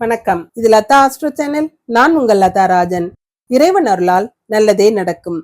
வணக்கம். இது Latha astro channel. நான் உங்கள் லதா ராஜன். இறைவன் அருளால் நல்லதே நடக்கும்.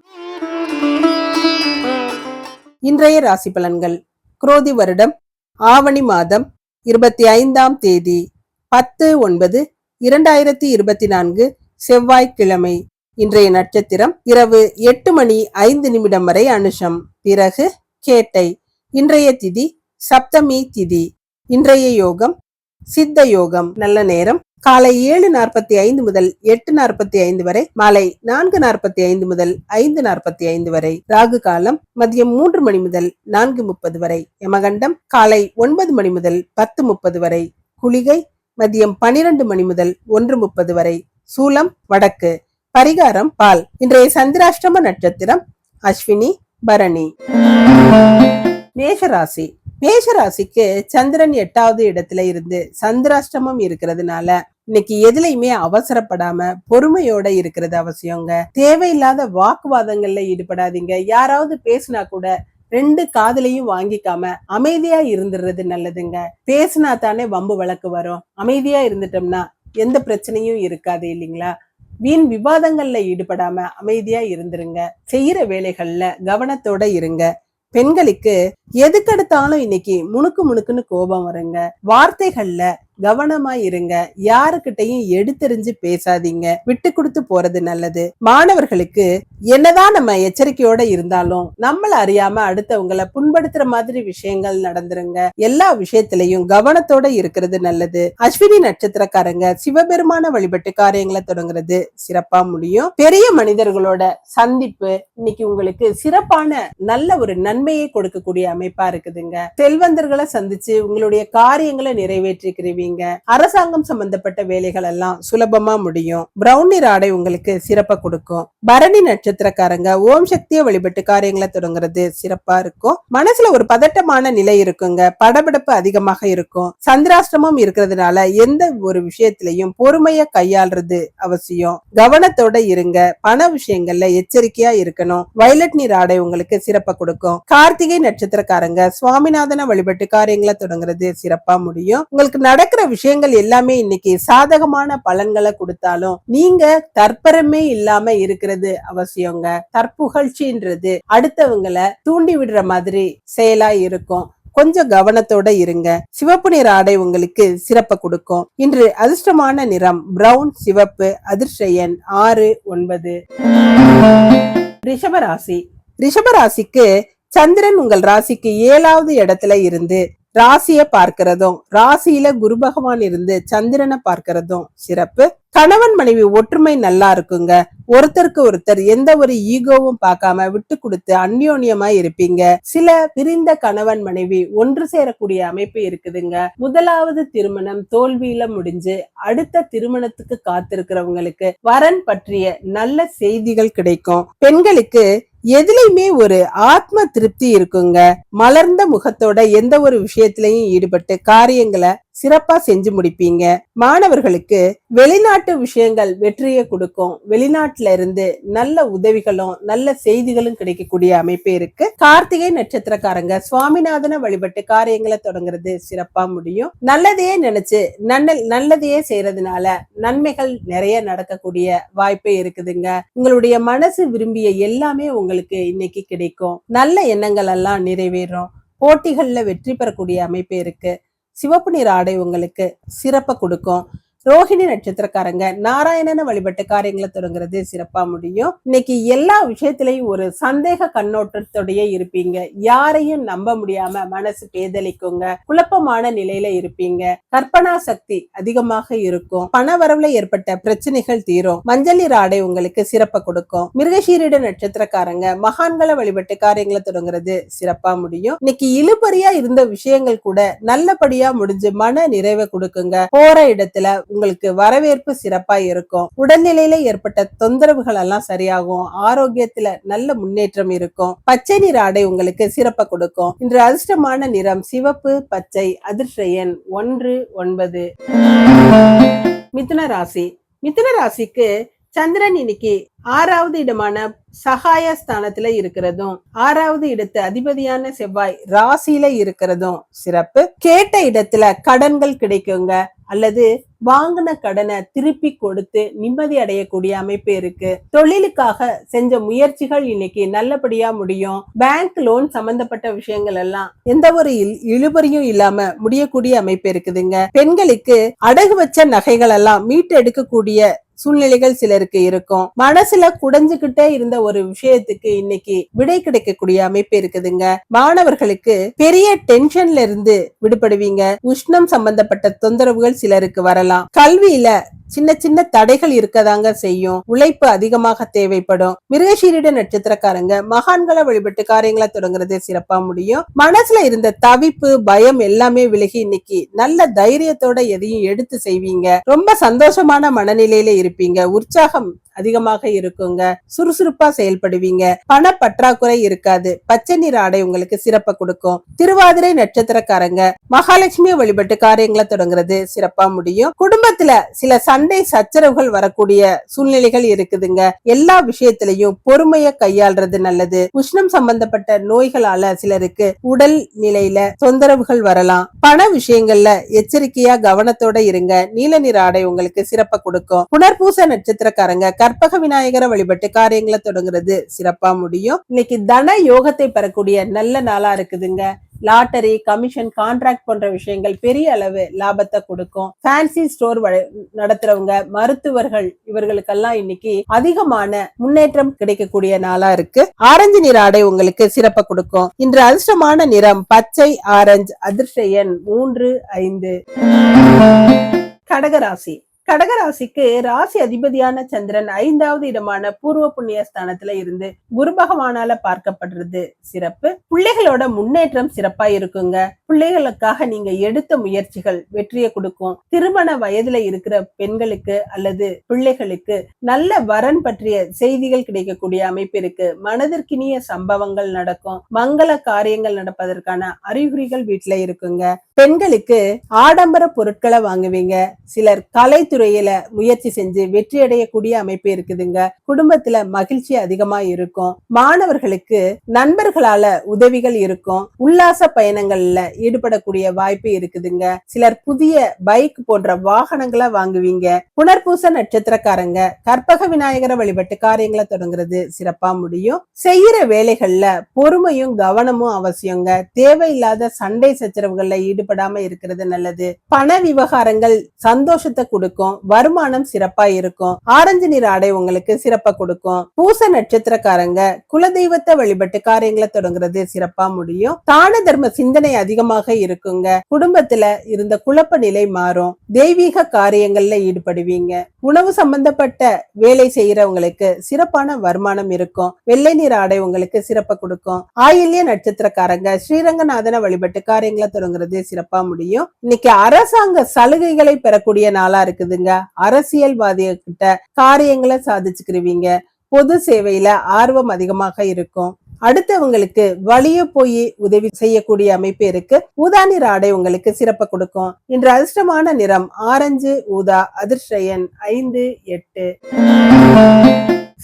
இன்றைய ராசி பலன்கள். குரோதி வருடம் ஆவணி மாதம் இருபத்தி ஐந்தாம் தேதி பத்து ஒன்பது இரண்டாயிரத்தி இருபத்தி நான்கு செவ்வாய்க்கிழமை. இன்றைய நட்சத்திரம் இரவு எட்டு மணி ஐந்து நிமிடம் வரை அனுஷம். பிறகு கேட்டை. இன்றைய திதி சப்தமி திதி. இன்றைய யோகம் சித்த யோகம் நல்ல நேரம். காலை ஏழு நாற்பத்தி ஐந்து முதல் எட்டு நாற்பத்தி ஐந்து வரை மாலை நான்கு நாற்பத்தி ஐந்து முதல் ஐந்து நாற்பத்தி ஐந்து வரை ராகு காலம் மதியம் மூன்று மணி முதல் நான்கு முப்பது வரை யமகண்டம் காலை ஒன்பது மணி முதல் பத்து முப்பது வரை குளிகை மதியம் பனிரெண்டு மணி முதல் ஒன்று முப்பது வரை சூலம் வடக்கு பரிகாரம் பால். இன்றைய சந்திராஷ்டம நட்சத்திரம் அஸ்வினி பரணி. மேஷராசி. மேஷராசிக்கு சந்திரன் எட்டாவது இடத்துல இருந்து சந்திராஷ்டமம் இருக்கிறதுனால இன்னைக்கு எதுலையுமே அவசரப்படாம பொறுமையோட இருக்கிறது அவசியங்க. தேவையில்லாத வாக்குவாதங்கள்ல ஈடுபடாதீங்க. யாராவது பேசினா கூட ரெண்டு காதலையும் வாங்கிக்காம அமைதியா இருந்துடுறது நல்லதுங்க. பேசினா தானே வம்பு வழக்கு வரும். அமைதியா இருந்துட்டோம்னா எந்த பிரச்சனையும் இருக்காது இல்லைங்களா? வீண் விவாதங்கள்ல ஈடுபடாம அமைதியா இருந்துருங்க. செய்யற வேலைகள்ல கவனத்தோட இருங்க. பெண்களுக்கு எதுக்கெடுத்தாலும் இன்னைக்கு முணுக்கு முணுக்குன்னு கோபம் வருங்க. வார்த்தைகள்ல கவனமா இருங்க. யாருக்கிட்டையும் எடுத்தெறிஞ்சு பேசாதீங்க. விட்டு கொடுத்து போறது நல்லது. மாணவர்களுக்கு என்னதான் நம்ம எச்சரிக்கையோட இருந்தாலும் நம்மள அறியாம அடுத்தவங்களை புண்படுத்துற மாதிரி விஷயங்கள் நடந்துருங்க. எல்லா விஷயத்திலையும் கவனத்தோட இருக்கிறது நல்லது. அஸ்வினி நட்சத்திரக்காரங்க சிவபெருமான வழிபட்டு காரியங்களை தொடங்குறது சிறப்பா முடியும். பெரிய மனிதர்களோட சந்திப்பு இன்னைக்கு உங்களுக்கு சிறப்பான நல்ல ஒரு நன்மையை கொடுக்கக்கூடிய அமைப்பா இருக்குதுங்க. செல்வந்தர்களை சந்திச்சு உங்களுடைய காரியங்களை நிறைவேற்றிக்கிறீங்க செய்வீங்க அரசாங்கம் சம்பந்தப்பட்ட வேலைகள் எல்லாம் சுலபமா முடியும். பிரவுன் நிற ஆடை உங்களுக்கு சிறப்பா கொடுக்கும். பரணி நட்சத்திரக்காரங்க ஓம் சக்தியை வழிபட்டு காரியங்களை தொடங்குறது சிறப்பா இருக்கும். மனசுல ஒரு பதட்டமான நிலை இருக்குங்க. படபடப்பு அதிகமாக இருக்கும். சந்திராஷ்டமம் இருக்கிறதுனால எந்த ஒரு விஷயத்திலையும் பொறுமைய கையாளுறது அவசியம். கவனத்தோட இருங்க. பண விஷயங்கள்ல எச்சரிக்கையா இருக்கணும். வயலட் நீர் ஆடை உங்களுக்கு சிறப்பா கொடுக்கும். கார்த்திகை நட்சத்திரக்காரங்க சுவாமிநாதனை வழிபட்டு காரியங்களை தொடங்குறது சிறப்பா முடியும். உங்களுக்கு நடக்க நடக்கிற விஷயங்கள் எல்லாமே இன்னைக்கு சாதகமான பலன்களை கொடுத்தாலும் நீங்க தற்பரமே இல்லாம இருக்கிறது அவசியங்க. தற்புகழ்ச்சின்றது அடுத்தவங்களை தூண்டி விடுற மாதிரி செயலா இருக்கும். கொஞ்சம் கவனத்தோட இருங்க. சிவப்பு நிற ஆடை உங்களுக்கு சிறப்ப கொடுக்கும். இன்று அதிர்ஷ்டமான நிறம் பிரவுன் சிவப்பு அதிர்ஷ்டயன் ஆறு ஒன்பது. ரிஷபராசி ரிஷபராசிக்கு சந்திரன் உங்கள் ராசிக்கு ஏழாவது இடத்துல இருந்து ராசிய பார்க்கிறதும் ராசியில குரு பகவான் இருந்து சந்திரனை பார்க்கிறதும் சிறப்பு. கணவன் மனைவி ஒற்றுமை நல்லா இருக்குங்க. ஒருத்தருக்கு ஒருத்தர் எந்த ஒரு ஈகோவும் பார்க்காம விட்டு கொடுத்து அந்யோன்யமா இருப்பீங்க. சில பிரிந்த கணவன் மனைவி ஒன்று சேரக்கூடிய அமைப்பு இருக்குதுங்க. முதலாவது திருமணம் தோல்வியில முடிஞ்சு அடுத்த திருமணத்துக்கு காத்திருக்கிறவங்களுக்கு வரன் பற்றிய நல்ல செய்திகள் கிடைக்கும். பெண்களுக்கு எதுலையுமே ஒரு ஆத்ம திருப்தி இருக்குங்க. மலர்ந்த முகத்தோட எந்த ஒரு விஷயத்திலையும் ஈடுபட்டு காரியங்களை சிறப்பா செஞ்சு முடிப்பீங்க. மாணவர்களுக்கு வெளிநாட்டு விஷயங்கள் வெற்றியை கொடுக்கும். வெளிநாட்டுல இருந்து நல்ல உதவிகளும் நல்ல செய்திகளும் கிடைக்கக்கூடிய அமைப்பு இருக்கு. கார்த்திகை நட்சத்திரக்காரங்க சுவாமிநாதனை வழிபட்டு காரியங்களை தொடங்குறது சிறப்பா முடியும். நல்லதையே நினைச்சு நல்ல நல்லதையே செய்யறதுனால நன்மைகள் நிறைய நடக்கக்கூடிய வாய்ப்பே இருக்குதுங்க. உங்களுடைய மனசு விரும்பிய எல்லாமே உங்களுக்கு இன்னைக்கு கிடைக்கும். நல்ல எண்ணங்கள் எல்லாம் நிறைவேறும். போட்டிகள்ல வெற்றி பெறக்கூடிய அமைப்பு இருக்கு. சிவப்பு நிற ஆடை உங்களுக்கு சிறப்பை கொடுக்கும். ரோஹிணி நட்சத்திரக்காரங்க. நாராயணனை வழிபட்டு காரியங்களை தொடங்குறது சிறப்பா முடியும். இன்னைக்கு எல்லா விஷயத்திலையும் ஒரு சந்தேக கண்ணோட்டத்தோடய இருப்பீங்க. யாரையும் நம்ப முடியாம மனசு பேதலிக்குங்க குழப்பமான நிலையில இருப்பீங்க. கற்பனா சக்தி அதிகமாக இருக்கும். பண வரவுல ஏற்பட்ட பிரச்சனைகள் தீரும். மஞ்சள் நீர் ஆடை உங்களுக்கு சிறப்பை கொடுக்கும். மிருகசீரிட நட்சத்திரக்காரங்க மகான்களை வழிபட்டு காரியங்களை தொடங்குறது சிறப்பா முடியும். இன்னைக்கு இழுபறியா இருந்த விஷயங்கள் கூட நல்லபடியா முடிஞ்சு மன நிறைவை கொடுக்குங்க. போற இடத்துல உங்களுக்கு வரவேற்பு சிறப்பா இருக்கும். உடல்நிலையில ஏற்பட்ட தொந்தரவுகள் எல்லாம் சரியாகும். ஆரோக்கியத்துல நல்ல முன்னேற்றம் இருக்கும். பச்சை நிற ஆடை உங்களுக்கு சிறப்பை கொடுக்கும். இன்று அதிர்ஷ்டமான நிறம் சிவப்பு பச்சை அதிர்ஷ்ட எண் ஒன்று ஒன்பது. மிதுன ராசி. மிதுன ராசிக்கு சந்திரன் இன்னைக்கு ஆறாவது இடமான சகாய ஸ்தானத்துல இருக்கிறதும் ஆறாவது இடத்து அதிபதியான செவ்வாய் ராசியில இருக்கிறதும் சிறப்பு. கேட்ட இடத்துல கடன்கள் கிடைக்குங்க. அல்லது வாங்கின கடனை திருப்பி கொடுத்து நிம்மதி அடையக்கூடிய அமைப்பு இருக்கு. தொழிலுக்காக செஞ்ச முயற்சிகள் இன்னைக்கு நல்லபடியா முடியும். பேங்க் லோன் சம்பந்தப்பட்ட விஷயங்கள் எல்லாம் எந்த ஒரு இல்- இழுபறியும் இல்லாம முடியக்கூடிய அமைப்பு இருக்குதுங்க. பெண்களுக்கு அடகு வச்ச நகைகள் எல்லாம் மீட்டெடுக்கக்கூடிய சூழ்நிலைகள் சிலருக்கு இருக்கும். மனசுல குடைஞ்சுகிட்டே இருந்த ஒரு விஷயத்துக்கு இன்னைக்கு விடை கிடைக்கக்கூடிய அமைப்பு இருக்குதுங்க. மாணவர்களுக்கு பெரிய டென்ஷன்ல இருந்து விடுபடுவீங்க. உஷ்ணம் சம்பந்தப்பட்ட தொந்தரவுகள் சிலருக்கு வரலாம். கல்வியில சின்ன சின்ன தடைகள் இருக்கதாங்க செய்யும். உழைப்பு அதிகமாக தேவைப்படும். மிருகசீரிட நட்சத்திரக்காரங்க மகான்களை வழிபட்டு காரியங்களை தொடங்குறது சிறப்பா முடியும். மனசுல இருந்த தவிப்பு பயம் எல்லாமே விலகி இன்னைக்கு நல்ல தைரியத்தோட எதையும் எடுத்து செய்வீங்க. ரொம்ப சந்தோஷமான மனநிலையில இருப்பீங்க. உற்சாகம் அதிகமாக இருக்குங்க. சுறுசுறுப்பா செயல்படுவீங்க. பண பற்றாக்குறை இருக்காது. பச்சை நிற ஆடை உங்களுக்கு சிறப்பை கொடுக்கும். திருவாதிரை நட்சத்திரக்காரங்க மகாலட்சுமியை வழிபட்டு காரியங்களை தொடங்குறது சிறப்பா முடியும். குடும்பத்துல சில சண்டை சச்சரவுகள் வரக்கூடிய சூழ்நிலைகள் இருக்குதுங்க. எல்லா விஷயத்திலையும் பொறுமைய கையாள்றது நல்லது. உஷ்ணம் சம்பந்தப்பட்ட நோய்களால சிலருக்கு உடல் நிலையில தொந்தரவுகள் வரலாம். பண விஷயங்கள்ல எச்சரிக்கையா கவனத்தோட இருங்க. நீல நிற ஆடை உங்களுக்கு சிறப்ப கொடுக்கும். புனர்பூச நட்சத்திரக்காரங்க கற்பக விநாயகரை வழிபட்டு காரியங்களை தொடங்குறது சிறப்பா முடியும். இன்னைக்கு தன யோகத்தை பெறக்கூடிய நல்ல நாளா இருக்குதுங்க. லாட்டரி கமிஷன் கான்ட்ராக்ட் போன்ற விஷயங்கள் பெரிய அளவு லாபத்தை கொடுக்கும். ஃபேன்சி ஸ்டோர் நடத்துறவங்க மருத்துவர்கள் இவர்களுக்கெல்லாம் இன்னைக்கு அதிகமான முன்னேற்றம் கிடைக்கக்கூடிய நாளா இருக்கு. ஆரஞ்சு நிற ஆடை உங்களுக்கு சிறப்பை கொடுக்கும். இன்று அதிர்ஷ்டமான நிறம் பச்சை ஆரஞ்சு அதிர்ஷ்ட எண் மூன்று ஐந்து. கடகராசி. கடகராசிக்கு ராசி அதிபதியான சந்திரன் ஐந்தாவது இடமான பூர்வ புண்ணிய ஸ்தானத்துல இருந்து குரு பகவானால பார்க்கப்படுறது சிறப்பு. பிள்ளைகளோட முன்னேற்றம் சிறப்பா இருக்குங்க. பிள்ளைகளுக்காக நீங்க எடுத்த முயற்சிகள் வெற்றியை கொடுக்கும். திருமண வயதுல இருக்கிற பெண்களுக்கு அல்லது பிள்ளைகளுக்கு நல்ல வரன் பற்றிய செய்திகள் கிடைக்கக்கூடிய அமைப்பு இருக்கு. மனதிற்கினிய சம்பவங்கள் நடக்கும். மங்கள காரியங்கள் நடப்பதற்கான அறிகுறிகள் வீட்டுல இருக்குங்க. பெண்களுக்கு ஆடம்பர பொருட்களை வாங்குவீங்க. சிலர் கலை கலைத்துறையில முயற்சி செஞ்சு வெற்றி அடையக்கூடிய அமைப்பு இருக்குதுங்க. குடும்பத்துல மகிழ்ச்சி அதிகமா இருக்கும். மாணவர்களுக்கு நண்பர்களால உதவிகள் இருக்கும். உல்லாச பயணங்கள்ல ஈடுபடக்கூடிய வாய்ப்பு இருக்குதுங்க. சிலர் புதிய பைக் போன்ற வாகனங்களை வாங்குவீங்க. புனர்பூச நட்சத்திரக்காரங்க கற்பக விநாயகரை வழிபட்டு காரியங்களை தொடங்குறது சிறப்பா முடியும். செய்யற வேலைகள்ல பொறுமையும் கவனமும் அவசியங்க. தேவையில்லாத சண்டை சச்சரவுகள்ல ஈடுபடாம இருக்கிறது நல்லது. பண விவகாரங்கள் சந்தோஷத்தை கொடுக்கும். வருமானம் சிறப்பா இருக்கும். ஆரஞ்சு நிற ஆடை உங்களுக்கு சிறப்பா கொடுக்கும். பூச நட்சத்திரக்காரங்க குலதெய்வத்தை வழிபட்டு காரியங்களை தொடங்குறது சிறப்பா முடியும். தான தர்ம சிந்தனை அதிகமாக இருக்குங்க. குடும்பத்துல இருந்த குழப்ப நிலை மாறும். தெய்வீக காரியங்கள்ல ஈடுபடுவீங்க. உணவு சம்பந்தப்பட்ட வேலை செய்யறவங்களுக்கு சிறப்பான வருமானம் இருக்கும். வெள்ளை நிற ஆடை உங்களுக்கு சிறப்ப கொடுக்கும். ஆயில்ய நட்சத்திரக்காரங்க ஸ்ரீரங்கநாதனை வழிபட்டு காரியங்களை தொடங்குறது சிறப்பா முடியும். இன்னைக்கு அரசாங்க சலுகைகளை பெறக்கூடிய நாளா இருக்குது. அரசியல்வாதிகிட்ட காரியங்களை சாதிச்சுக்கிருவீங்க. பொது சேவையில ஆர்வம் அதிகமாக இருக்கும். அடுத்தவங்களுக்கு வழிய போய் உதவி செய்யக்கூடிய அமைப்பு இருக்கு. ஊதா நிற ஆடை உங்களுக்கு சிறப்பை கொடுக்கும். இன்று அதிர்ஷ்டமான நிறம் ஆரஞ்சு ஊதா அதிர்ஷயன் ஐந்து எட்டு.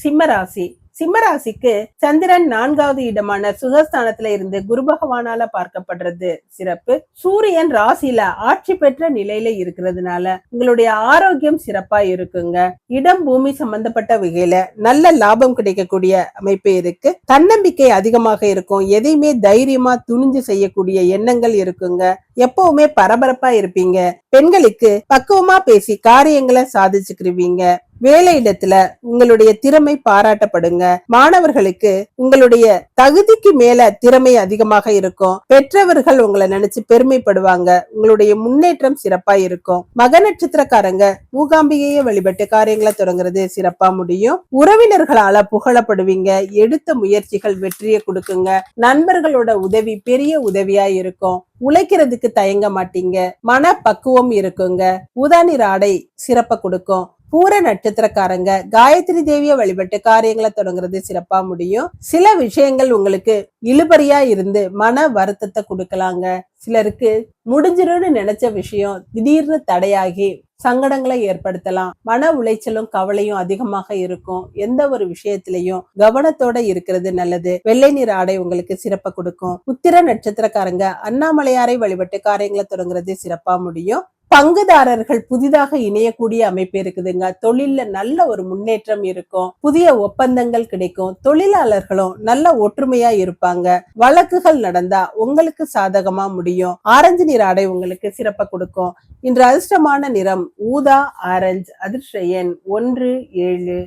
சிம்மராசி சிம்மராசிக்கு சந்திரன் நான்காவது இடமான சுகஸ்தானத்துல இருந்து குரு பகவானால பார்க்கப்படுறது சிறப்பு. சூரியன் ராசியில ஆட்சி பெற்ற நிலையில இருக்கிறதுனால உங்களுடைய ஆரோக்கியம் சிறப்பா இருக்குங்க. இடம் பூமி சம்பந்தப்பட்ட வகையில நல்ல லாபம் கிடைக்கக்கூடிய அமைப்பு இருக்கு. தன்னம்பிக்கை அதிகமாக இருக்கும். எதையுமே தைரியமா துணிஞ்சு செய்யக்கூடிய எண்ணங்கள் இருக்குங்க. எப்பவுமே பரபரப்பா இருப்பீங்க. பெண்களுக்கு பக்குவமா பேசி காரியங்களை சாதிச்சுக்கிருவீங்க. வேலையிடத்துல உங்களுடைய திறமை பாராட்டப்படுங்க. மாணவர்களுக்கு உங்களுடைய தகுதிக்கு மேல திறமை அதிகமாக இருக்கும். பெற்றவர்கள் உங்களை நினைச்சு பெருமைப்படுவாங்க. உங்களுடைய முன்னேற்றம் சிறப்பா இருக்கும். மக நட்சத்திரக்காரங்க மூகாம்பிகையை வழிபட்டு காரியங்களை தொடங்குறது சிறப்பா முடியும். உறவினர்களால புகழப்படுவீங்க. எடுத்த முயற்சிகள் வெற்றியை கொடுக்குங்க. நண்பர்களோட உதவி பெரிய உதவியா இருக்கும். உழைக்கிறதுக்கு தயங்க மாட்டீங்க. மன பக்குவம் இருக்குங்க உதானிர ஆடை சிறப்பை கொடுக்கும். பூர நட்சத்திரக்காரங்க காயத்ரி தேவிய வழிபட்டு காரியங்களை தொடங்குறது சிறப்பா முடியும். சில விஷயங்கள் உங்களுக்கு இழுபறியா இருந்து மன வருத்தத்தை கொடுக்கலாங்க. சிலருக்கு முடிஞ்சிரும்னு நினைச்ச விஷயம் திடீர்னு தடையாகி சங்கடங்களை ஏற்படுத்தலாம். மன உளைச்சலும் கவலையும் அதிகமாக இருக்கும். எந்த ஒரு விஷயத்திலையும் கவனத்தோட இருக்கிறது நல்லது. வெள்ளை நீர் ஆடை உங்களுக்கு சிறப்பை கொடுக்கும். உத்திர நட்சத்திரக்காரங்க அண்ணாமலையாரை வழிபட்டு காரியங்களை தொடங்குறது சிறப்பா முடியும். பங்குதாரர்கள் புதிதாக இணையக்கூடிய அமைப்பு இருக்குதுங்க. தொழில்ல நல்ல ஒரு முன்னேற்றம் இருக்கும். புதிய ஒப்பந்தங்கள் கிடைக்கும். தொழிலாளர்களும் நல்ல ஒற்றுமையா இருப்பாங்க. வழக்குகள் நடந்தா உங்களுக்கு சாதகமா முடியும். ஆரஞ்சு நிற ஆடை உங்களுக்கு சிறப்ப கொடுக்கும். இன்று அதிர்ஷ்டமான நிறம் ஊதா ஆரஞ்சு அதிர்ஷ்ட எண் ஒன்று ஏழு.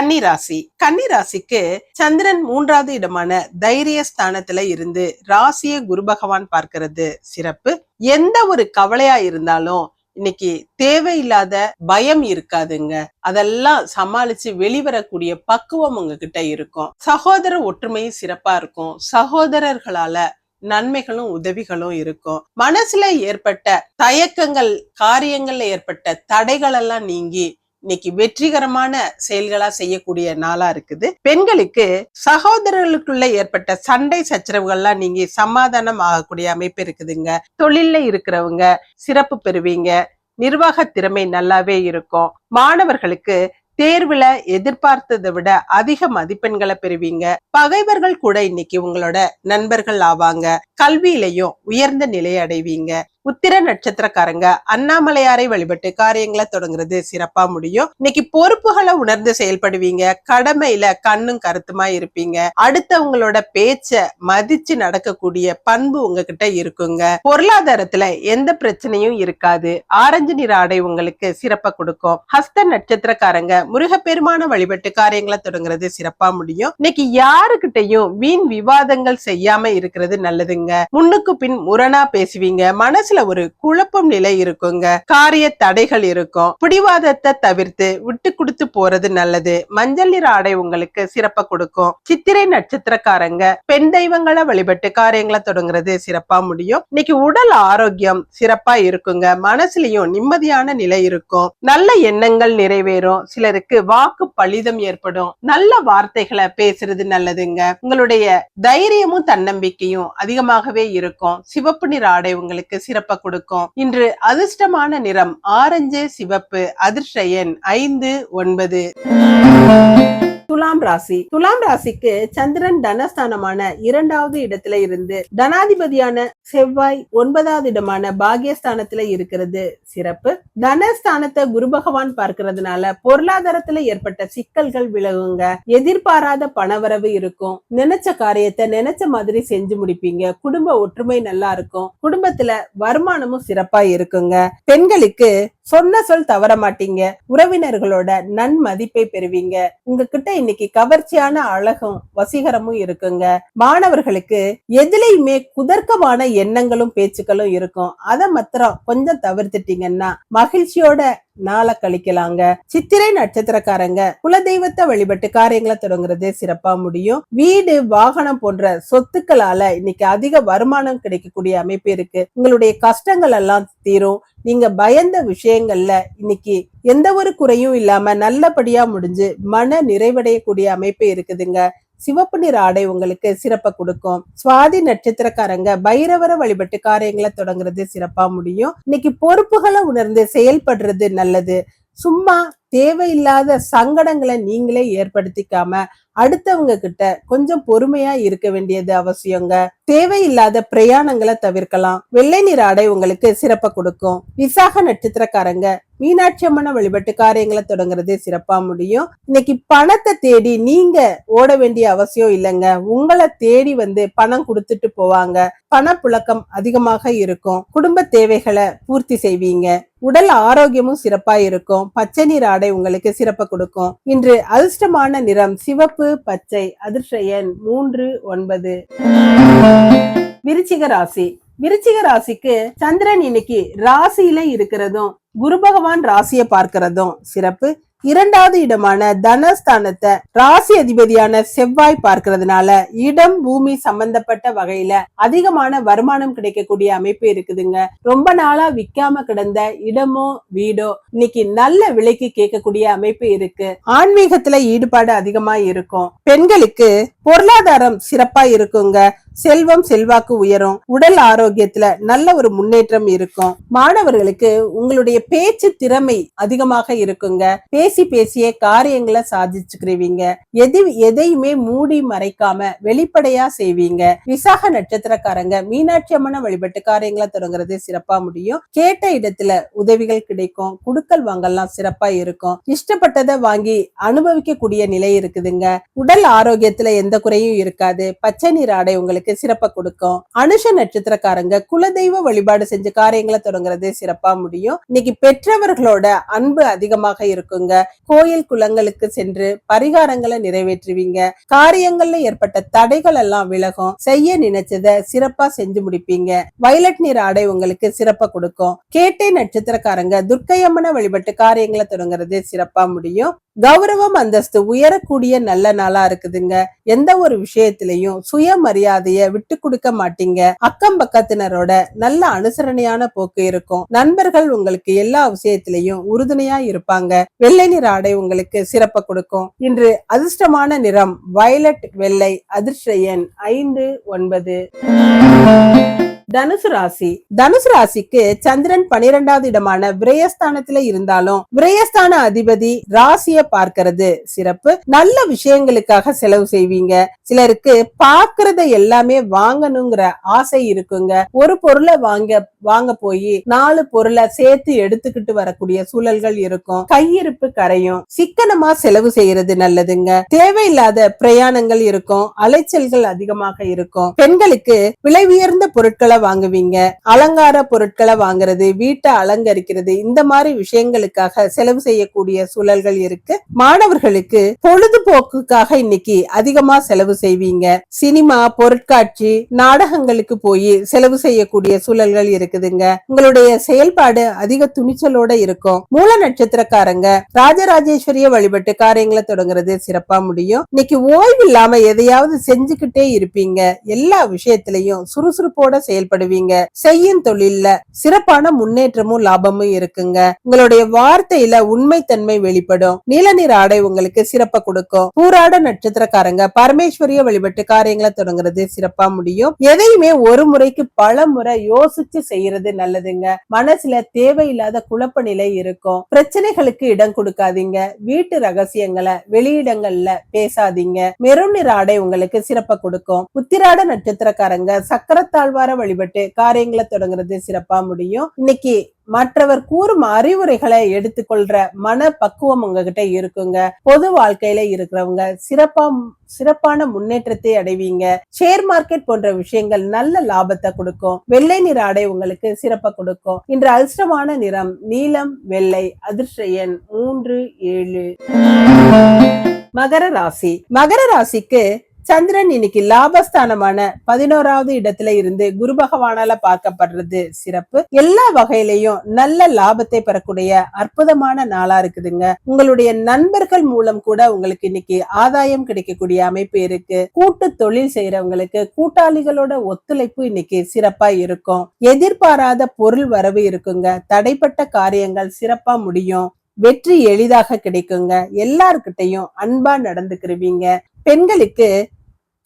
கன்னிராசி. கன்னிராசிக்கு சந்திரன் மூன்றாவது இடமான தைரிய ஸ்தானத்துல இருந்து ராசியை குரு பகவான் பார்க்கிறது சிறப்பு. எந்த ஒரு கவலையா இருந்தாலும் இன்னைக்கு தேவையில்லாத பயம் இருக்காதுங்க. அதெல்லாம் சமாளிச்சு வெளிவரக்கூடிய பக்குவம் உங்ககிட்ட இருக்கும். சகோதர ஒற்றுமையும் சிறப்பா இருக்கும். சகோதரர்களால நன்மைகளும் உதவிகளும் இருக்கும். மனசுல ஏற்பட்ட தயக்கங்கள் காரியங்கள்ல ஏற்பட்ட தடைகள் எல்லாம் நீங்கி இன்னைக்கு வெற்றிகரமான செயல்களா செய்யக்கூடிய நாளா இருக்குது. பெண்களுக்கு சகோதரர்களுக்குள்ள ஏற்பட்ட சண்டை சச்சரவுகள்லாம் நீங்க சமாதானம் ஆகக்கூடிய அமைப்பு இருக்குதுங்க. தொழில்ல இருக்கிறவங்க சிறப்பு பெறுவீங்க நிர்வாக திறமை நல்லாவே இருக்கும். மாணவர்களுக்கு தேர்வுல எதிர்பார்த்ததை விட அதிக மதிப்பெண்களை பெறுவீங்க. பகைவர்கள் கூட இன்னைக்கு உங்களோட நண்பர்கள் ஆவாங்க. கல்வியிலையும் உயர்ந்த நிலை அடைவீங்க. உத்திர நட்சத்திரக்காரங்க அண்ணாமலையாரை வழிபட்டு காரியங்களை தொடங்குறது சிறப்பா முடியும். இன்னைக்கு பொறுப்புகளை உணர்ந்து செயல்படுவீங்க. கடமையில கண்ணும் கருத்துமா இருப்பீங்க. அடுத்தவங்களோட பேச்ச மதிச்சு நடக்கக்கூடிய பண்பு உங்ககிட்ட இருக்குங்க. பொருளாதாரத்துல எந்த பிரச்சனையும் இருக்காது. ஆரஞ்சு நிற ஆடை உங்களுக்கு சிறப்பா கொடுக்கும். ஹஸ்த நட்சத்திரக்காரங்க முருகப்பெருமான வழிபட்டு காரியங்களை தொடங்குறது சிறப்பா முடியும். இன்னைக்கு யாருக்கிட்டையும் வீண் விவாதங்கள் செய்யாம இருக்கிறது நல்லதுங்க. முன்னுக்கு பின் முரணா பேசுவீங்க. மனசு மனசுல ஒரு குழப்பம் நிலை இருக்குங்க. காரிய தடைகள் இருக்கும். பிடிவாதத்தை தவிர்த்து விட்டு கொடுத்து போறது நல்லது. மஞ்சள் நிற ஆடை உங்களுக்கு சிறப்ப கொடுக்கும். சித்திரை நட்சத்திரக்காரங்க பெண் தெய்வங்களை வழிபட்டு காரியங்களை தொடங்குறது சிறப்பா முடியும். இன்னைக்கு உடல் ஆரோக்கியம் சிறப்பா இருக்குங்க. மனசுலயும் நிம்மதியான நிலை இருக்கும். நல்ல எண்ணங்கள் நிறைவேறும். சிலருக்கு வாக்கு பலிதம் ஏற்படும். நல்ல வார்த்தைகளை பேசுறது நல்லதுங்க. உங்களுடைய தைரியமும் தன்னம்பிக்கையும் அதிகமாகவே இருக்கும். சிவப்பு நிற ஆடை உங்களுக்கு சிறப்பு கொடுக்கும். இன்று அதிர்ஷ்டமான நிறம் ஆரஞ்சு சிவப்பு அதிர்ஷயன் ஐந்து ஒன்பது. துலாம் ராசி. துலாம் ராசிக்கு சந்திரன் தனஸ்தானமான இரண்டாவது இடத்துல இருந்து தனாதிபதியான செவ்வாய் ஒன்பதாவது இடமான பாகியஸ்தானத்துல இருக்கிறது. சிறப்பு. தனஸ்தானத்தை குரு பகவான் பார்க்கறதுனால பொருளாதாரத்துல ஏற்பட்ட சிக்கல்கள் விலகுங்க. எதிர்பாராத பணவரவு இருக்கும். நினைச்ச காரியத்தை நினைச்ச மாதிரி செஞ்சு முடிப்பீங்க. குடும்ப ஒற்றுமை நல்லா இருக்கும். குடும்பத்துல வருமானமும் சிறப்பா இருக்குங்க. பெண்களுக்கு சொன்ன சொல் தவற மாட்டீங்க. உறவினர்களோட நன்மதிப்பை பெறுவீங்க. உங்ககிட்ட இன்னைக்கு கவர்ச்சியான அழகும் வசீகரமும் இருக்குங்க. மாணவர்களுக்கு எதுலையுமே குதர்க்கமான எண்ணங்களும் பேச்சுக்களும் இருக்கும். அதை மாத்திரம் கொஞ்சம் தவிர்த்துட்டீங்கன்னா மகிழ்ச்சியோட நாளை கழிக்கலாங்க. சித்திரை நட்சத்திரக்காரங்க குலதெய்வத்தை வழிபட்டு காரியங்களை தொடங்குறது சிறப்பா முடியும். வீடு வாகனம் போன்ற சொத்துக்களால இன்னைக்கு அதிக வருமானம் கிடைக்கக்கூடிய அமைப்பு இருக்கு. உங்களுடைய கஷ்டங்கள் எல்லாம் தீரும். நீங்க பயந்த விஷயங்கள்ல இன்னைக்கு எந்த ஒரு குறையும் இல்லாம நல்லபடியா முடிஞ்சு மன நிறைவடையக்கூடிய அமைப்பு இருக்குதுங்க. சிவப்பு நிற ஆடை உங்களுக்கு சிறப்பை கொடுக்கும். சுவாதி நட்சத்திரக்காரங்க பைரவர வழிபட்டு காரியங்களை தொடங்குறது சிறப்பா முடியும். இன்னைக்கு பொறுப்புகளை உணர்ந்து செயல்படுறது நல்லது. சும்மா தேவையில்லாத சங்கடங்களை நீங்களே ஏற்படுத்திக்காம அடுத்தவங்க கிட்ட கொஞ்சம் பொறுமையா இருக்க வேண்டியது அவசியங்க. தேவையில்லாத பிரயாணங்களை தவிர்க்கலாம். வெள்ளை நிற ஆடை உங்களுக்கு சிறப்பை கொடுக்கும். விசாக நட்சத்திரக்காரங்க மீனாட்சி அம்மனை வழிபட்டு காரியங்களை தொடங்குறதே சிறப்பா முடியும். இன்னைக்கு பணத்தை தேடி நீங்க ஓட வேண்டிய அவசியம் இல்லைங்க. உங்களை தேடி வந்து பணம் கொடுத்துட்டு போவாங்க. பணப்புழக்கம் அதிகமாக இருக்கும். குடும்ப தேவைகளை பூர்த்தி செய்வீங்க. உடல் ஆரோக்கியமும் சிறப்பா இருக்கும் பச்சை நிற ஆடை உங்களுக்கு சிறப்பை கொடுக்கும். இன்று அதிர்ஷ்டமான நிறம் சிவப்பு பச்சை. அதிர்ஷ்ட எண் மூன்று ஒன்பது. விருச்சிக ராசி. விருச்சிக ராசிக்கு சந்திரன் இன்னைக்கு ராசியில இருக்கிறதும் குரு பகவான் ராசியை பார்க்கிறதும் சிறப்பு. இரண்டாவது இடமான தனஸ்தானத்தை ராசி அதிபதியான செவ்வாய் பார்க்கறதுனால இடம் பூமி சம்பந்தப்பட்ட வகையில அதிகமான வருமானம் கிடைக்கக்கூடிய அமைப்பு இருக்குதுங்க. ரொம்ப நாளா விற்காம கிடந்த இடமோ வீடோ இன்னைக்கு நல்ல விலைக்கு கேட்கக்கூடிய அமைப்பு இருக்கு. ஆன்மீகத்துல ஈடுபாடு அதிகமா இருக்கும். பெண்களுக்கு பொருளாதாரம் சிறப்பா இருக்குங்க. செல்வம் செல்வாக்கு உயரும். உடல் ஆரோக்கியத்துல நல்ல ஒரு முன்னேற்றம் இருக்கும். மாணவர்களுக்கு உங்களுடைய பேச்சு திறமை அதிகமாக இருக்குங்க. பேசி பேசியே காரியங்களை சாதிச்சுக்கிறீங்க எது எதையுமே மூடி மறைக்காம வெளிப்படையா செய்வீங்க. விசாக நட்சத்திரக்காரங்க மீனாட்சி அம்மனை வழிபட்டு காரியங்களை தொடங்குறது சிறப்பா முடியும். கேட்ட இடத்துல உதவிகள் கிடைக்கும். குடுக்கல் வாங்கலாம் சிறப்பா இருக்கும். இஷ்டப்பட்டதை வாங்கி அனுபவிக்க கூடிய நிலை இருக்குதுங்க. உடல் ஆரோக்கியத்துல எந்த குறையும் இருக்காது. பச்சை நீர் ஆடை உங்களுக்கு சிறப்பா கொடுக்கும். அனுஷ நட்சத்திரக்காரங்க குலதெய்வ வழிபாடு செஞ்சு காரியங்களை தொடங்குறது சிறப்பா முடியும். இன்னைக்கு பெற்றவர்களோட அன்பு அதிகமாக இருக்குங்க. கோயில் குளங்களுக்கு சென்று பரிகாரங்களை நிறைவேற்றுவீங்க. காரியங்கள்ல ஏற்பட்ட தடைகள் எல்லாம் விலகும். செய்ய நினைச்சதை சிறப்பா செஞ்சு முடிப்பீங்க. வயலட் நீர் ஆடை உங்களுக்கு சிறப்பா கொடுக்கும். கேட்டை நட்சத்திரக்காரங்க துர்க்கையம்மனை வழிபட்டு காரியங்களை தொடங்குறது சிறப்பா முடியும். கௌரவம் அந்தஸ்து உயரக்கூடிய நல்ல நாளா இருக்குதுங்க. எந்த ஒரு விஷயத்திலையும் சுயமரியாதைய விட்டு கொடுக்க மாட்டீங்க. அக்கம் பக்கத்தினரோட நல்ல அனுசரணையான போக்கு இருக்கும். நண்பர்கள் உங்களுக்கு எல்லா விஷயத்திலையும் உறுதுணையா இருப்பாங்க. வெள்ளை நிற ஆடை உங்களுக்கு சிறப்ப கொடுக்கும். இன்று அதிர்ஷ்டமான நிறம் வயலட் வெள்ளை அதிர்ஷ்ட எண் ஐந்து ஒன்பது. தனுசு ராசி. தனுசு ராசிக்கு சந்திரன் பனிரெண்டாவது இடமான விரயஸ்தானத்துல இருந்தாலும் விரயஸ்தான அதிபதி ராசிய பார்க்கிறது. சிறப்பு. நல்ல விஷயங்களுக்காக செலவு செய்வீங்க. சிலருக்கு பாக்குறத எல்லாமே வாங்கணுங்கிற ஆசை இருக்குங்க. ஒரு பொருளை வாங்க வாங்க போய் நாலு பொருளை சேர்த்து எடுத்துக்கிட்டு வரக்கூடிய சூழல்கள் இருக்கும். கையிருப்பு கரையும். சிக்கனமா செலவு செய்யறது நல்லதுங்க. தேவையில்லாத பிரயாணங்கள் இருக்கும். அலைச்சல்கள் அதிகமாக இருக்கும். பெண்களுக்கு விலை உயர்ந்த பொருட்களை வாங்குவீங்க. அலங்கார பொருட்களை வாங்குறது வீட்டை அலங்கரிக்கிறது இந்த மாதிரி விஷயங்களுக்காக செலவு செய்யக்கூடிய சூழல்கள் இருக்கு. மாணவர்களுக்கு பொழுதுபோக்குக்காக இன்னைக்கு அதிகமா செலவு செய்வீங்க. சினிமா பொருட்காட்சி நாடகங்களுக்கு போய் செலவு செய்யக்கூடிய சூழல்கள் இருக்குதுங்க. உங்களுடைய செயல்பாடு அதிக துணிச்சலோட இருக்கும். மூல நட்சத்திரக்காரங்க ராஜராஜேஸ்வரிய வழிபட்டு காரியங்களை தொடங்குறது சிறப்பா முடியும். இன்னைக்கு ஓய்வு இல்லாம எதையாவது செஞ்சுக்கிட்டே இருப்பீங்க. எல்லா விஷயத்திலையும் சுறுசுறுப்போட செயல்படுவீங்க. செய்யும் தொழில்ல சிறப்பான முன்னேற்றமும் லாபமும் இருக்குங்க. உங்களுடைய வார்த்தையில உண்மைத்தன்மை வெளிப்படும். நீல நிற ஆடை உங்களுக்கு சிறப்ப கொடுக்கும். பூராட நட்சத்திரக்காரங்க பரமேஸ்வரி சூரிய வழிபட்டு காரியங்களை தொடங்குறது சிறப்பா முடியும். எதையுமே ஒரு முறைக்கு பல முறை யோசிச்சு செய்யறது நல்லதுங்க. மனசுல தேவையில்லாத குழப்ப நிலை இருக்கும். பிரச்சனைகளுக்கு இடம் கொடுக்காதீங்க. வீட்டு ரகசியங்களை வெளியிடங்கள்ல பேசாதீங்க. மெருன் நிற ஆடை உங்களுக்கு சிறப்ப கொடுக்கும். உத்திராட நட்சத்திரக்காரங்க சக்கரத்தாழ்வார வழிபட்டு காரியங்களை தொடங்குறது சிறப்பா முடியும். இன்னைக்கு மற்றவர் கூறும் அறிவுரைகளை எடுத்துக்கொள்ற மன பக்குவம் உங்ககிட்ட இருக்குங்க. பொது வாழ்க்கையில இருக்கிறவங்க சிறப்பா சிறப்பான முன்னேற்றத்தை அடைவீங்க. ஷேர் மார்க்கெட் போன்ற விஷயங்கள் நல்ல லாபத்தை கொடுக்கும். வெள்ளை நிற ஆடை உங்களுக்கு சிறப்ப கொடுக்கும். இன்று அதிர்ஷ்டமான நிறம் நீலம் வெள்ளை அதிர்ஷ்ட எண் மூன்று ஏழு. மகர ராசி. மகர ராசிக்கு சந்திரன் இன்னைக்கு லாபஸ்தானமான பதினோராவது இடத்துல இருந்து குரு பகவானால பார்க்கப்படுறது சிறப்பு. எல்லா வகையிலையும் நல்ல லாபத்தை பெறக்கூடிய அற்புதமான நாளா இருக்குதுங்க. உங்களுடைய நண்பர்கள் மூலம் கூட உங்களுக்கு இன்னைக்கு ஆதாயம் கிடைக்கக்கூடிய அமைப்பு இருக்கு. கூட்டு தொழில் செய்யறவங்களுக்கு கூட்டாளிகளோட ஒத்துழைப்பு இன்னைக்கு சிறப்பா இருக்கும். எதிர்பாராத பொருள் வரவு இருக்குங்க. தடைப்பட்ட காரியங்கள் சிறப்பா முடியும். வெற்றி எளிதாக கிடைக்குங்க. எல்லார்கிட்டையும் அன்பா நடந்துக்கிருவீங்க. பெண்களுக்கு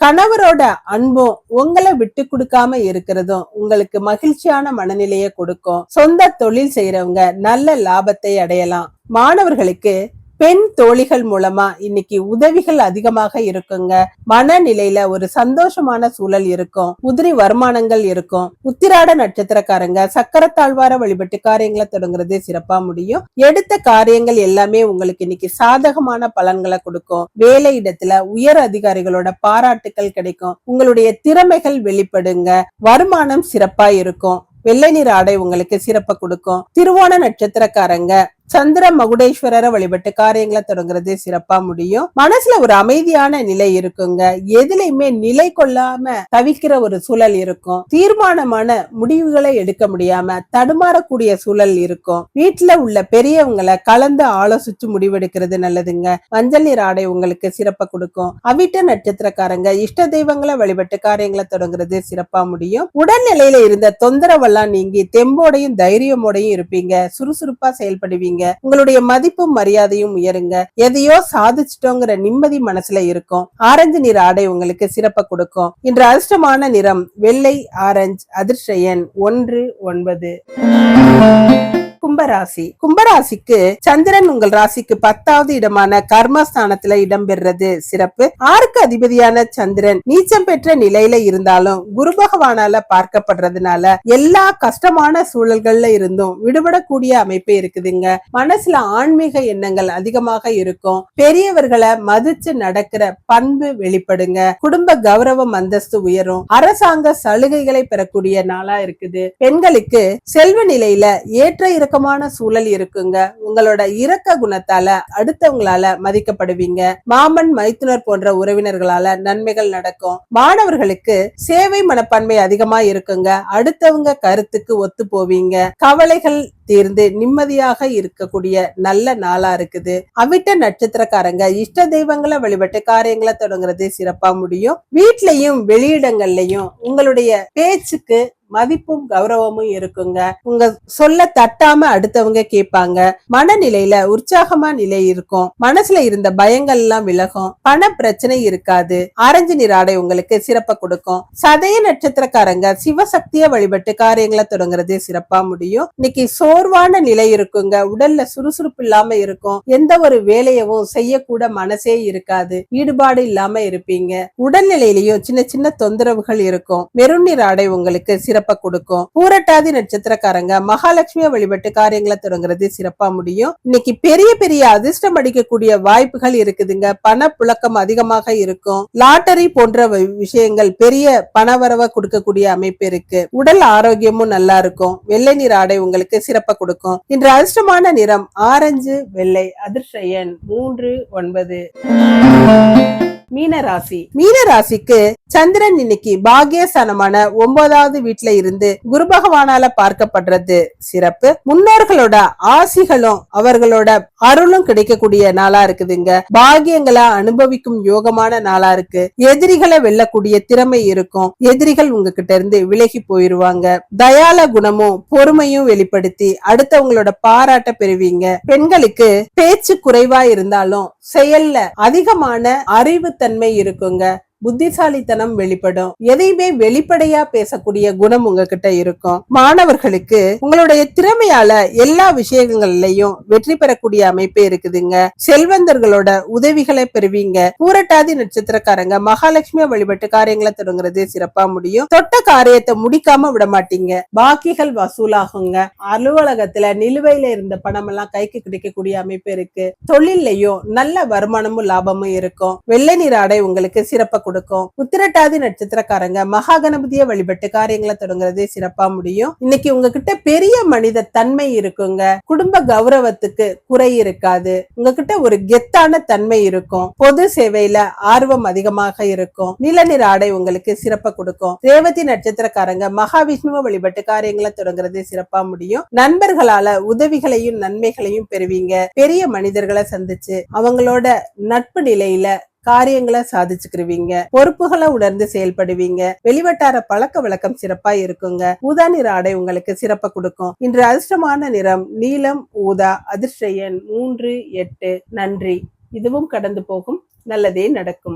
கணவரோட அன்பும் உங்களை விட்டு கொடுக்காம இருக்கிறதும் உங்களுக்கு மகிழ்ச்சியான மனநிலையை கொடுக்கும். சொந்த தொழில் செய்யறவங்க நல்ல லாபத்தை அடையலாம். மாணவர்களுக்கு பெண் தோழிகள் மூலமா இன்னைக்கு உதவிகள் அதிகமாக இருக்குங்க. மனநிலையில ஒரு சந்தோஷமான சூழல் இருக்கும். உதிரி வருமானங்கள் இருக்கும். உத்திராட நட்சத்திரக்காரங்க சக்கரத்தாழ்வார வழிபட்டு காரியங்களை தொடங்குறதே சிறப்பா முடியும். எடுத்த காரியங்கள் எல்லாமே உங்களுக்கு இன்னைக்கு சாதகமான பலன்களை கொடுக்கும். வேலை இடத்துல உயர் அதிகாரிகளோட பாராட்டுக்கள் கிடைக்கும். உங்களுடைய திறமைகள் வெளிப்படுங்க. வருமானம் சிறப்பா இருக்கும். வெள்ளை நிற ஆடை உங்களுக்கு சிறப்பை கொடுக்கும். திருவோண நட்சத்திரக்காரங்க சந்திர மகுடேஸ்வரரை வழிபட்டு காரியங்களை தொடங்குறது சிறப்பா முடியும். மனசுல ஒரு அமைதியான நிலை இருக்குங்க. எதுலையுமே நிலை கொள்ளாம தவிக்கிற ஒரு சூழல் இருக்கும். தீர்மானமான முடிவுகளை எடுக்க முடியாம தடுமாறக்கூடிய சூழல் இருக்கும். வீட்டுல உள்ள பெரியவங்களை கலந்து ஆலோசிச்சு முடிவெடுக்கிறது நல்லதுங்க. மஞ்சள் நீர் ஆடை உங்களுக்கு சிறப்ப கொடுக்கும். அவிட்ட நட்சத்திரக்காரங்க இஷ்ட தெய்வங்களை வழிபட்டு காரியங்களை தொடங்குறது சிறப்பா முடியும். உடல்நிலையில இருந்த தொந்தரவெல்லாம் நீங்கி தெம்போடையும் தைரியமோடையும் இருப்பீங்க. சுறுசுறுப்பா செயல்படுவீங்க. வைங்க உங்களுடைய மதிப்பும் மரியாதையும் உயருங்க. எதையோ சாதிச்சிட்டோங்கிற நிம்மதி மனசுல இருக்கும். ஆரஞ்சு நிற ஆடை உங்களுக்கு சிறப்ப கொடுக்கும். இன்று அதிர்ஷ்டமான நிறம் வெள்ளை ஆரஞ்சு அதிர்ஷ்ட எண் ஒன்று ஒன்பது. கும்பராசி. கும்பராசிக்கு சந்திரன் உங்கள் ராசிக்கு பத்தாவது இடமான கர்மஸ்தானத்துல இடம்பெறுறது. சிறப்பு. ஆறுக்கு அதிபதியான சந்திரன் நீச்சம் பெற்ற நிலையில இருந்தாலும் குரு பகவானால பார்க்கப்படுறதுனால எல்லா கஷ்டமான சூழல்கள்ல இருந்தும் விடுபடக்கூடிய அமைப்பு இருக்குதுங்க. மனசுல ஆன்மீக எண்ணங்கள் அதிகமாக இருக்கும். பெரியவர்களை மதிச்சு நடக்கிற பண்பு வெளிப்படுங்க. குடும்ப கௌரவம் அந்தஸ்து உயரும். அரசாங்க சலுகைகளை பெறக்கூடிய நாளா இருக்குது. பெண்களுக்கு செல்வ நிலையில ஏற்ற இறக்கமான சூழல் இருக்குங்க. உங்களோட இரக்க குணத்தால அடுத்தவங்களால மதிக்கப்படுவீங்க. மாமன் மைத்துனர் போன்ற உறவினர்களால நன்மைகள் நடக்கும். மாணவர்களுக்கு சேவை மனப்பான்மை அதிகமா இருக்குங்க. அடுத்தவங்க கருத்துக்கு ஒத்து போவீங்க. கவலைகள் தீர்ந்து நிம்மதியாக இருக்கக்கூடிய நல்ல நாளா இருக்குது. அவிட்ட நட்சத்திரக்காரங்க இஷ்ட தெய்வங்களை வழிபட்டு காரியங்களை தொடங்குறது சிறப்பா முடியும். வீட்லயும் வெளியிடங்கள்லயும் உங்களுடைய பேச்சுக்கு மதிப்பும் கௌரவமும் இருக்குங்க. உங்க சொல்ல தட்டாம அடுத்தவங்க கேட்பாங்க. மனநிலையில உற்சாகமா நிலை இருக்கும். மனசுல இருந்த பயங்கள் எல்லாம் விலகும். பண பிரச்சனை இருக்காது. ஆரஞ்சு நிற ஆடை உங்களுக்கு சிறப்ப கொடுக்கும். சதய நட்சத்திரக்காரங்க சிவசக்திய வழிபட்டு காரியங்களை தொடங்குறது சிறப்பா முடியும். இன்னைக்கு சோர்வான நிலை இருக்குங்க. உடல்ல சுறுசுறுப்பு இல்லாம இருக்கும். எந்த ஒரு வேலையவும் செய்யக்கூட மனசே இருக்காது. ஈடுபாடு இல்லாம இருப்பீங்க. உடல்நிலையிலையும் சின்ன சின்ன தொந்தரவுகள் இருக்கும். மெருன் நிற ஆடை உங்களுக்கு சிறப்ப கொடுக்கும். பூரட்டாதி நட்சத்திரக்காரங்க மகாலட்சுமியை வழிபட்டு காரியங்களை தொடங்குறது சிறப்பா முடியும். இன்னைக்கு பெரிய பெரிய அதிர்ஷ்டம் அடிக்கக்கூடிய வாய்ப்புகள் இருக்குதுங்க. பண புழக்கம் அதிகமாக இருக்கும். லாட்டரி போன்ற விஷயங்கள் பெரிய பணவரவை கொடுக்கக்கூடிய அமைப்பு இருக்கு. உடல் ஆரோக்கியமும் நல்லா இருக்கும். வெள்ளை நிற ஆடை உங்களுக்கு சிறப்பு கொடுக்கும். இன்று அதிர்ஷ்டமான நிறம் ஆரஞ்சு வெள்ளை அதிர்ஷ்ட எண் மூன்று ஒன்பது. மீனராசி. மீனராசிக்கு சந்திரன் இன்னைக்கு பாகியஸ்தானமான ஒன்பதாவது வீட்டுல இருந்து குரு பகவானால பார்க்கப்படுறது சிறப்பு. முன்னோர்களோட ஆசிகளும் அவர்களோட அருளும் கிடைக்கக்கூடிய நாளா இருக்குதுங்க. பாகியங்களை அனுபவிக்கும் யோகமான நாளா இருக்கு. எதிரிகளை வெல்லக்கூடிய திறமை இருக்கும். எதிரிகள் உங்ககிட்ட இருந்து விலகி போயிருவாங்க. தயால குணமும் பொறுமையும் வெளிப்படுத்தி அடுத்தவங்களோட பாராட்ட பெறுவீங்க. பெண்களுக்கு பேச்சு குறைவா இருந்தாலும் செயல்ல அதிகமான அறிவு அறிவுத்தன்மை இருக்குங்க. புத்திசாலித்தனம் வெளிப்படும். எதையுமே வெளிப்படையா பேசக்கூடிய குணம் உங்ககிட்ட இருக்கும். மாணவர்களுக்கு உங்களுடைய திறமையால எல்லா விஷயங்கள்லயும் வெற்றி பெறக்கூடிய அமைப்பு இருக்குதுங்க. செல்வந்தர்களோட உதவிகளை பெறுவீங்க. பூரட்டாதி நட்சத்திரக்காரங்க மகாலட்சுமி வழிபட்டு காரியங்களை தொடங்குறது சிறப்பா முடியும். தொட்ட காரியத்தை முடிக்காம விட மாட்டீங்க. பாக்கிகள் வசூலாகுங்க. அலுவலகத்துல நிலுவையில இருந்த பணம் எல்லாம் கைக்கு கிடைக்கக்கூடிய அமைப்பு இருக்கு. தொழிலையும் நல்ல வருமானமும் லாபமும் இருக்கும். வெள்ளை நீர் ஆடை உங்களுக்கு சிறப்ப கொடுக்கும். உத்திரட்டாதி நட்சத்திரக்காரங்க மகா கணபதியை வழிபட்டு காரியங்களை தொடங்குறது சிறப்பா முடியும். இன்னைக்கு உங்ககிட்ட பெரிய மனித தன்மை இருக்குங்க. குடும்ப கௌரவத்துக்கு குறை இருக்காது. உங்ககிட்ட ஒரு கெத்தான தன்மை இருக்கும். பொது சேவையில ஆர்வம் அதிகமாக இருக்கும். நில ஆடை உங்களுக்கு சிறப்ப கொடுக்கும். ரேவதி நட்சத்திரக்காரங்க மகாவிஷ்ணுவை வழிபட்டு காரியங்களை தொடங்குறது சிறப்பா முடியும். நண்பர்களால உதவிகளையும் நன்மைகளையும் பெறுவீங்க. பெரிய மனிதர்களை சந்திச்சு அவங்களோட நட்பு நிலையில காரியங்களை சாதிச்சுக்கிருவீங்க பொறுப்புகளை உணர்ந்து செயல்படுவீங்க வெளிவட்டார பழக்க வழக்கம் சிறப்பா இருக்குங்க. ஊதா நிற ஆடை உங்களுக்கு சிறப்ப கொடுக்கும். இன்று அதிர்ஷ்டமான நிறம் நீலம் ஊதா அதிர்ஷ்ட எண் மூன்று எட்டு. நன்றி. இதுவும் கடந்து போகும். நல்லதே நடக்கும்.